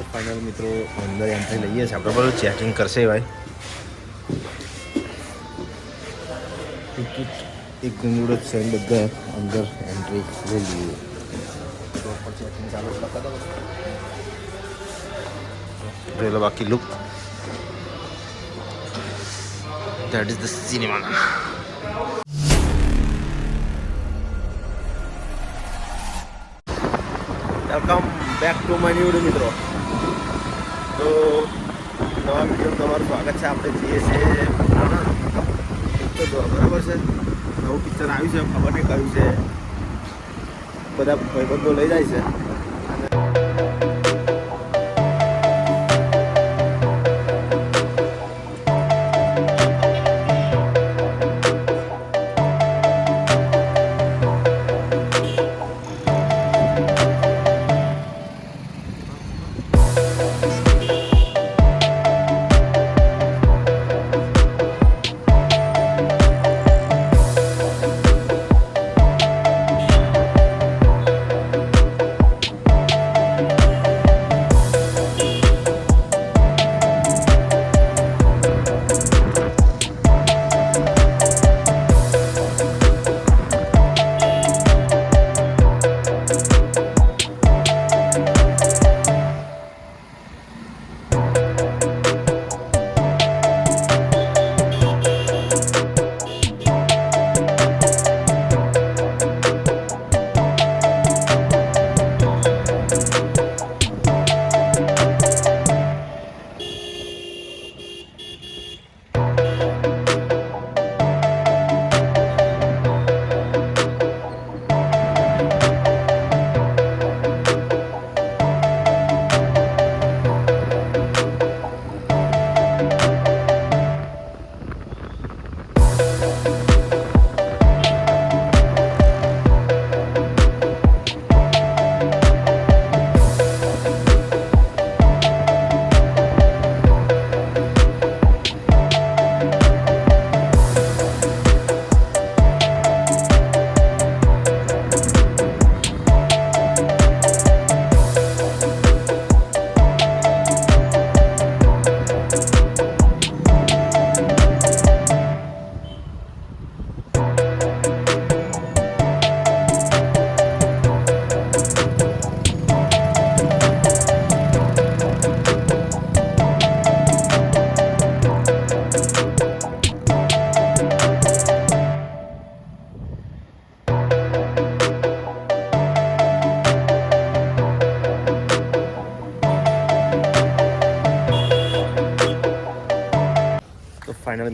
તો ફાઇનલ મિત્રો અંદર એન્ટ્રી લઈએ છીએ. આપણે બધું ચેકિંગ કરશે ભાઈ. ટિકિટ એક ગંગુડો છે અને બધા અંદર એન્ટ્રી લઈ લઈએ. પ્રોપર ચેકિંગ ચાલુ છે જોઈ લો બાકી look that is the cinema welcome back to my new મિત્રો. તો નવા વીડિયો તમારું સ્વાગત છે. આપણે જઈએ છીએ બરાબર છે? નવું પિક્ચર આવ્યું છે. ખબર નહીં કયું છે. બધા ભાઈબંધો લઈ જાય છે.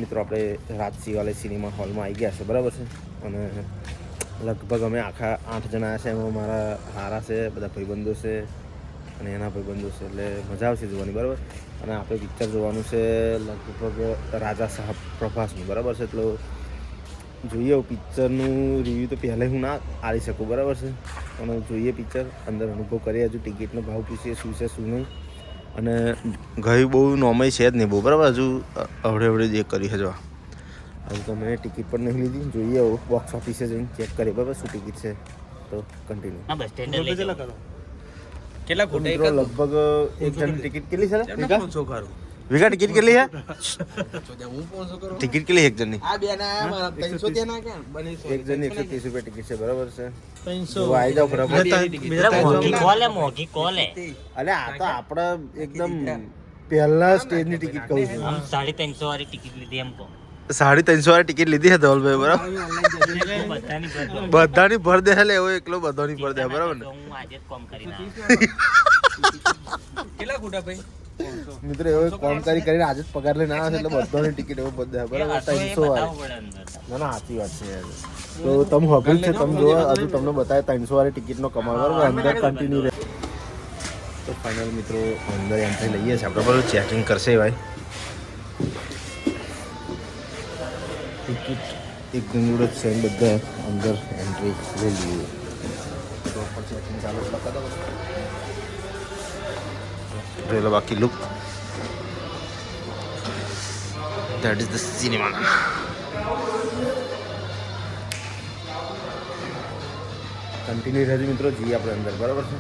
મિત્રો, આપણે રાજસીવાલે સિનેમા હોલમાં આવી ગયા છે, બરાબર છે? અને લગભગ અમે આખા આઠ જણા છે, એમાં મારા હારા છે, બધા ભાઈબંધો છે અને એના ભાઈબંધો છે, એટલે મજા આવશે જોવાની, બરાબર? અને આપણે પિક્ચર જોવાનું છે લગભગ રાજા સાહેબ પ્રભાસનું, બરાબર છે? એટલે જોઈએ પિક્ચરનું રિવ્યૂ તો પહેલાં હું ના આવી શકું, બરાબર છે? અને જોઈએ પિક્ચર અંદર અનુભવ કરીએ, હજુ ટિકિટનો ભાવ પૂછીએ, શું છે, શું નહીં. અને ગયું બહુ નોમય છે જ નહીં બહુ બરાબર? હજુ અવડે અવડે જે કરી હજવા. હજુ તો મેં ટિકિટ પણ નહીં લીધી જોઈએ બોક્સ ઓફિસે જઈને ચેક કરીએ બરાબર? શું ટિકિટ છે? તો કન્ટિન્યુ હા બસ સ્ટેન્ડ લઈ જાઓ. કેટલા લગભગ એક જણ ટિકિટ કેટલી છે? એમને વિકા પાંચસો ખરું ટિકિટ કેટલી છે ટિકિટ કેટલી એક જણની. આ બે ના આયા મારા ત્રણસો ત્યાં ના કે 200 એક જણની એકસો ત્રીસ રૂપિયા ટિકિટ છે બરાબર છે? ત્રણસો. જો આવી જાઓ મોગી કોલે મોંઘી કોલે અલે આ તો આપણે એકદમ પહેલા સ્ટેજની ટિકિટ કહું છું. આમ સાડી ત્રણસો વાળી ટિકિટ લીધી એમ કો સાડી ત્રણસો વાળી ટિકિટ લીધી છે ધવલભાઈ બરાબર? બધાની. ભર દે એટલે એવો એકલો બધાની ભર દે બરાબર ને? કેટલા ખોટા ભાઈ? મિત્રો એવો કોમ કરી કરીને આજે જ પગાર લઈને આવે છે એટલે બધાની ટિકિટ એવો બધા બરાબર? ત્રણસો વાળી. ના ના સાચી વાત છે. તો તમે હબલ છે તમે જો હજુ તમને બતાવે ત્રણસો વાળી ટિકિટનો કમાલ બરાબર? અંદર કન્ટિન્યુ રહે. તો ફાઇનલ મિત્રો અંદર એન્ટ્રી લઈએ છીએ આપણે. બરાબર ચેકિંગ કરશે ભાઈ. ટિકિટ એક ગંગુડો છે બધા અંદર એન્ટ્રી લઈ લઈએ. પ્રોપર ચેકિંગ ચાલુ જોઈ લો બાકી look that is the cinema continue રહેજો મિત્રો જઈએ આપણે અંદર બરાબર છે?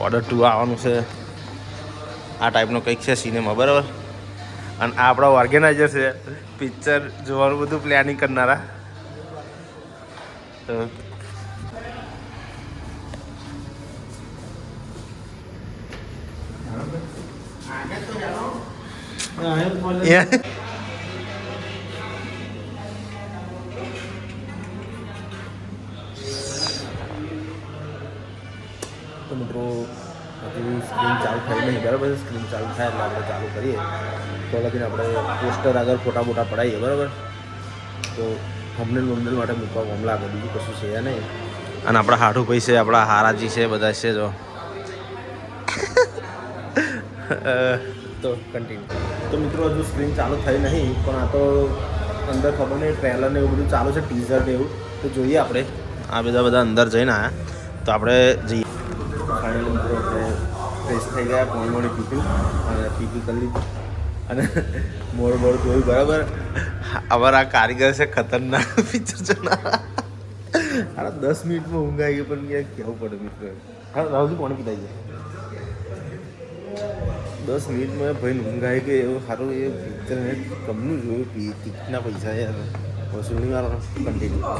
ઓર્ડર ટુ આવવાનું છે. આ ટાઈપનો કંઈક છે સિનેમા બરાબર? અને આ આપણા ઓર્ગેનાઇઝર છે. પિક્ચર જોવાનું બધું પ્લાનિંગ કરનારા. તો Yeah. તો મિત્રો, હજુ સ્ક્રીન ચાલુ થઈ નહીં, બરાબર સ્ક્રીન ચાલુ થાય એટલે આપણે ચાલુ કરીએ. તો લગીને આપણે પોસ્ટર આગળ ફોટા મોટા પડાવીએ બરાબર? તો થંબનેલ બમનેલ માટે મૂકવા ગમ લાગે, બીજું કશું છે નહીં. અને આપણા હાઠું ભાઈ છે, આપણા હારાજી છે, બધા છે, જો. તો કન્ટિન્યુ તો મિત્રો, હજુ સ્ક્રીન ચાલુ થઈ નહીં, પણ આ તો અંદર ખબર નહીં ટ્રેલર ને એવું બધું ચાલુ છે ટીઝર ને એવું. તો જોઈએ આપણે. આ બધા બધા અંદર જઈને આવ્યા તો આપણે જઈએ. ફાઇનલી મિત્રો આપણે ફ્રેશ થઈ ગયા, મોડી મોડી પીપી અને પીપી કરી લીધી. અને મોડ મોડ જોયું બરાબર? અમારા કારીગર છે, ખતરનાક પિક્ચર જોનારા અરે દસ મિનિટમાં ઊંઘ આવી પણ ક્યાંક કહેવું પડે મિત્રો. હા, રાહુલજી કોણ પીતા છે. દસ મિનિટમાં ભાઈ ઊંઘાઈ ગયો એવું સારું એ પિક્ચર મેં કમનું જોયું ટિકિટના પૈસા યાર. વસૂલી મારો કન્ટિન્યુ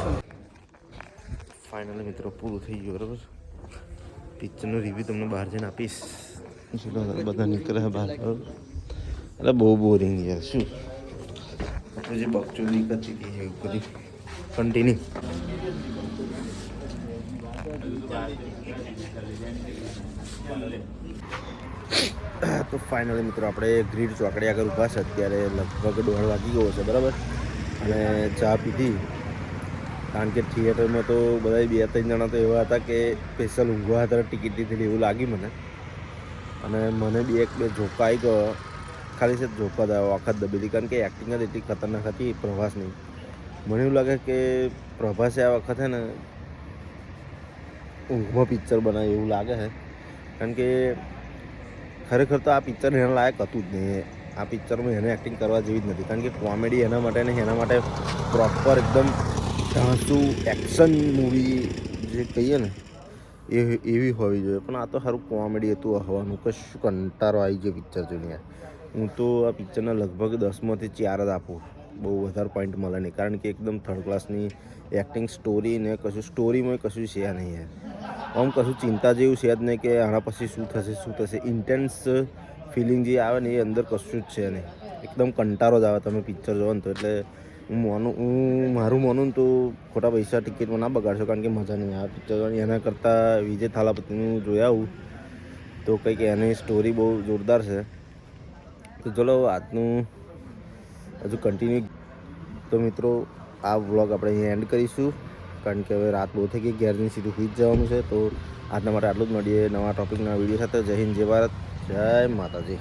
ફાઇનલી મિત્રો પૂરું થઈ ગયું બરાબર? પિક્ચરનો રિવ્યૂ તમને બહાર જઈને આપીશ. બધા નીકળે બહાર. એટલે બહુ બોરિંગ યાર શું? આપણે જે બકચોદી કરતી હતી એવું કરી કન્ટિન્યુ તો ફાઇનલી મિત્રો આપણે ગ્રીડ ચોકડી આગળ ઊભા છે. અત્યારે લગભગ દોઢ વાગી ગયો છે, બરાબર? અને ચા પીધી. કારણ કે થિયેટરમાં તો બધા બે ત્રણ જણા તો એવા હતા કે સ્પેશિયલ ઊંઘવા હતા ટિકિટ લીધેલી એવું લાગ્યું મને. અને મને બી એક બે ઝોકા આવી ગયો. ખાલી છે ઝોકા થયો વખત દબેલી. કારણ કે એક્ટિંગ જ એટલી ખતરનાક હતી પ્રભાસની મને એવું લાગે કે પ્રભાસે આ વખતે ને ઊંઘમાં પિક્ચર બનાવ્યું એવું લાગે છે. કારણ કે ખરેખર તો આ પિક્ચર એના લાયક હતું જ નહીં આ પિક્ચરમાં એને એક્ટિંગ કરવા જેવી જ નથી. કારણ કે કોમેડી એના માટે નહીં, એના માટે પ્રોપર એકદમ ધાંસુ એક્શન મૂવી જે કહીએ ને, એ એવી હોવી જોઈએ. પણ આ તો સારું કોમેડી હતું હવાનું. કશું કંટારો આવી ગયો પિક્ચર જોઈને હું તો આ પિક્ચરના લગભગ દસમાંથી ચાર જ આપું. બહુ વધારે પોઈન્ટ મળે નહીં. કારણ કે એકદમ થર્ડ ક્લાસની એક્ટિંગ સ્ટોરી ને કશું સ્ટોરીમાં કશું છે નહીં યાર. આમ કશું ચિંતા જેવું છે જ નહીં કે આના પછી શું થશે શું થશે. ઇન્ટેન્સ ફિલિંગ જે આવે ને એ અંદર કશું જ છે નહીં. એકદમ કંટારો જ આવે. તમે પિક્ચર જોવો ને તો. એટલે હું માનું, હું મારું માનું તો ખોટા પૈસા ટિકિટમાં ના બગાડશો કારણ કે મજા નહીં આવે પિક્ચર એના કરતાં વિજય થાલાપતિનું જોયા આવું તો કંઈક એની સ્ટોરી બહુ જોરદાર છે. તો ચલો આજનું હજુ કન્ટિન્યુ તો મિત્રો, આ વ્લોગ આપણે અહીંયા એન્ડ કરીશું. કારણ કે હવે રાત બહુ થઈ ગઈ, ઘેરની સીધું સુઈ જવાનું છે, તો આજના માટે આટલું જ મળીએ નવા ટોપિકના વીડિયો સાથે. જય હિન્દ, જય ભારત, જય માતાજી.